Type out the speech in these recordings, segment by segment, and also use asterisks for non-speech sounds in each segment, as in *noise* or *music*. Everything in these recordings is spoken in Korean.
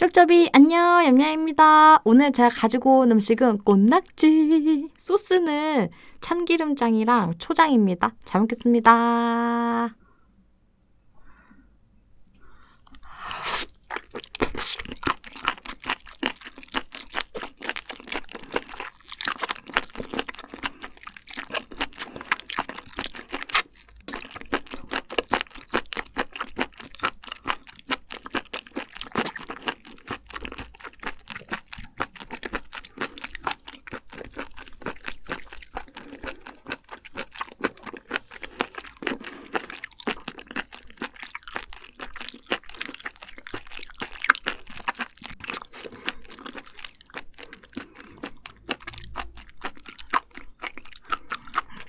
쩝쩝이 안녕 얌얌입니다. 오늘 제가 가지고 온 음식은 꽃낙지. 소스는 참기름장이랑 초장입니다. 잘 먹겠습니다.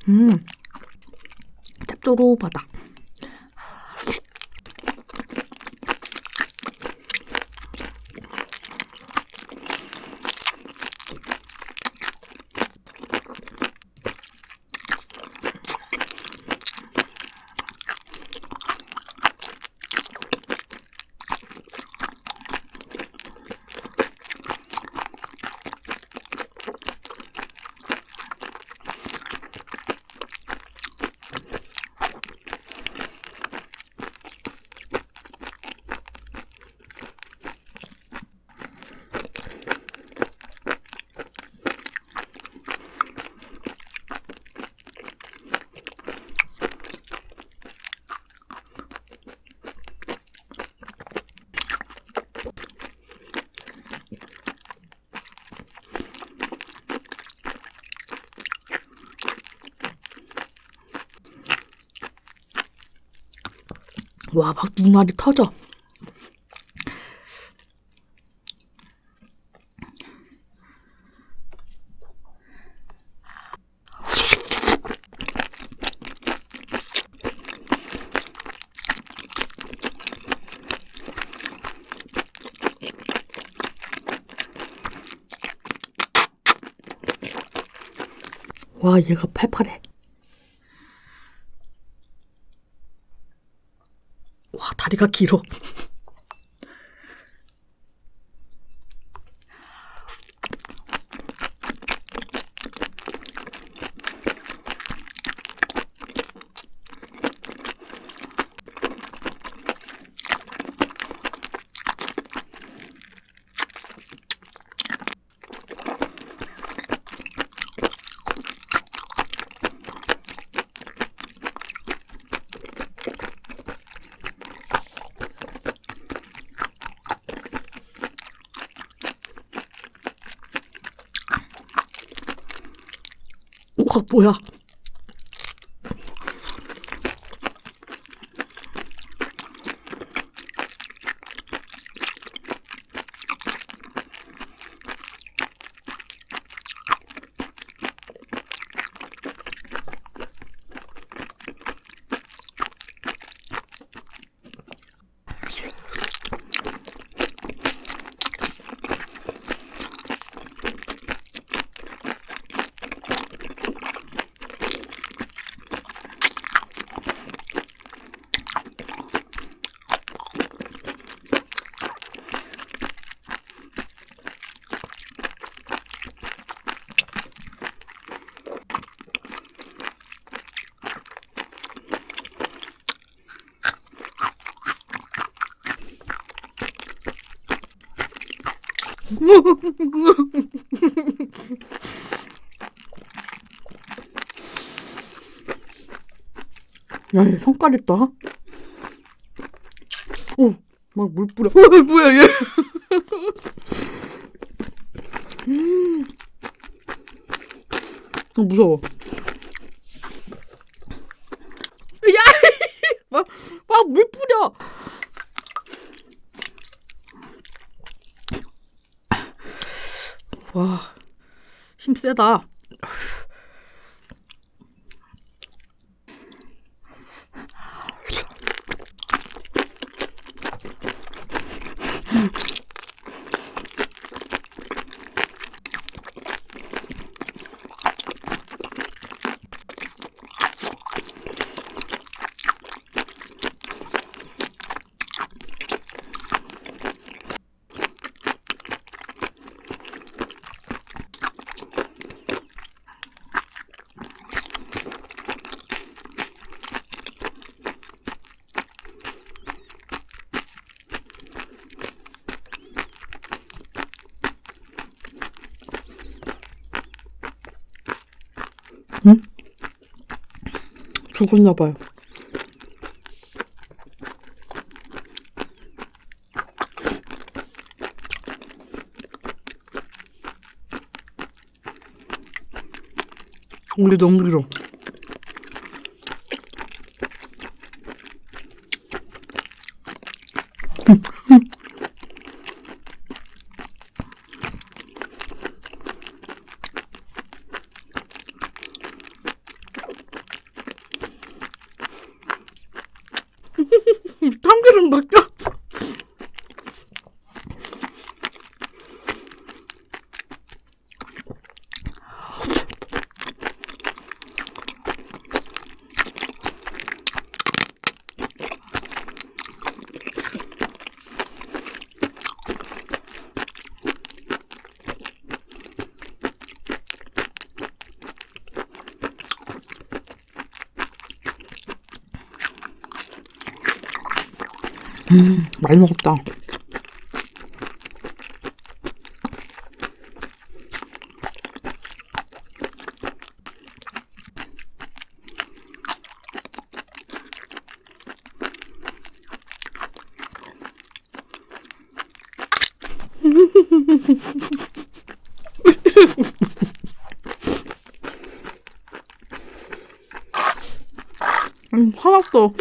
음, 짭조름하다. 와, 막 눈알이 터져. 와, 얘가 팔팔해. 와, 다리가 길어. 와, 뭐야. *laughs* 야, 얘 성깔 있다. 오, 막 물 뿌려. *laughs* 어, 뭐야, 얘. 음. 아, 무서워. 야, 막, 막 물 뿌려. 와, 힘 세다. 죽었나 봐요. 우리 너무 길어. 참 음, 많이 먹었다. 음, 화났어.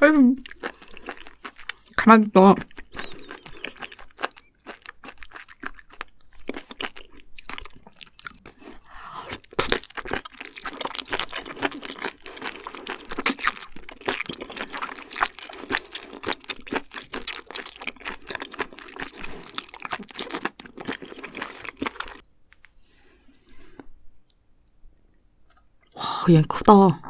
아유, 가만히 있어. 와, 얘 크다.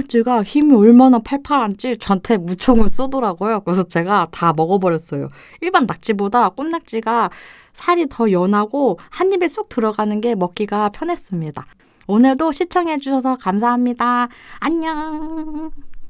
꽃낙지가 힘이 얼마나 팔팔한지 저한테 무총을 쏘더라고요. 그래서 제가 다 먹어버렸어요. 일반 낙지보다 꽃낙지가 살이 더 연하고 한 입에 쏙 들어가는 게 먹기가 편했습니다. 오늘도 시청해주셔서 감사합니다. 안녕.